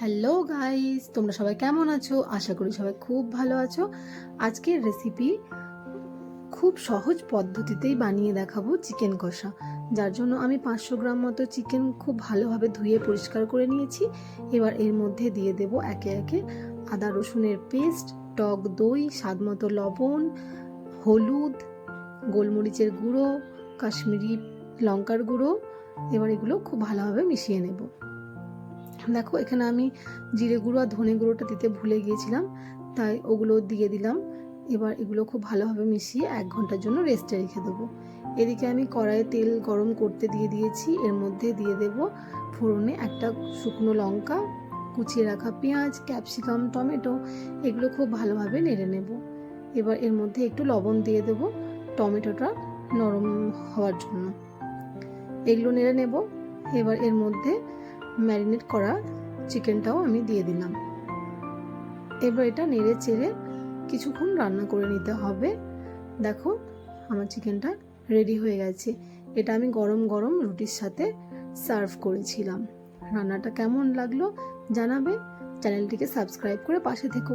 Hello guys, তোমরা সবাই কেমন আছো? আশা করি সবাই খুব ভালো আছো। আজকের রেসিপি খুব সহজ পদ্ধতিতেই বানিয়ে দেখাবো চিকেন কষা। যার জন্য আমি পাঁচশো গ্রাম মতো চিকেন খুব ভালোভাবে ধুয়ে পরিষ্কার করে নিয়েছি। এবার এর মধ্যে দিয়ে দেব একে একে আদা রসুনের পেস্ট টক দই, স্বাদ মতো লবণ, হলুদ, গোলমরিচের গুঁড়ো, কাশ্মীরি লঙ্কার গুঁড়ো। এবার এগুলো খুব ভালোভাবে মিশিয়ে নেব। দেখো, এখানে আমি জিরে গুঁড়ো আর ধনে গুঁড়োটা দিতে ভুলে গিয়েছিলাম, তাই ওগুলো দিয়ে দিলাম। এবার এগুলো খুব ভালোভাবে মিশিয়ে এক ঘণ্টার জন্য রেস্টে রেখে দেবো। এদিকে আমি কড়াইয়ে তেল গরম করতে দিয়ে দিয়েছি, এর মধ্যে দিয়ে দেব ফোড়নে একটা শুকনো লঙ্কা, কুচিয়ে রাখা পেঁয়াজ ক্যাপসিকাম টমেটো, এগুলো খুব ভালোভাবে নেড়ে নেব। এবার এর মধ্যে একটু লবণ দিয়ে দেব টমেটোটা নরম হওয়ার জন্য। এগুলো নেড়ে নেব। এবার এর মধ্যে ম্যারিনেট করা চিকেনটাও আমি দিয়ে দিলাম। এবার এটা নেড়ে চেড়ে কিছুক্ষণ রান্না করে নিতে হবে। দেখো, আমার চিকেনটা রেডি হয়ে গেছে। এটা আমি গরম গরম রুটির সাথে সার্ভ করেছিলাম। রান্নাটা কেমন লাগল জানাবে? চ্যানেলটিকে সাবস্ক্রাইব করে পাশে থেকো।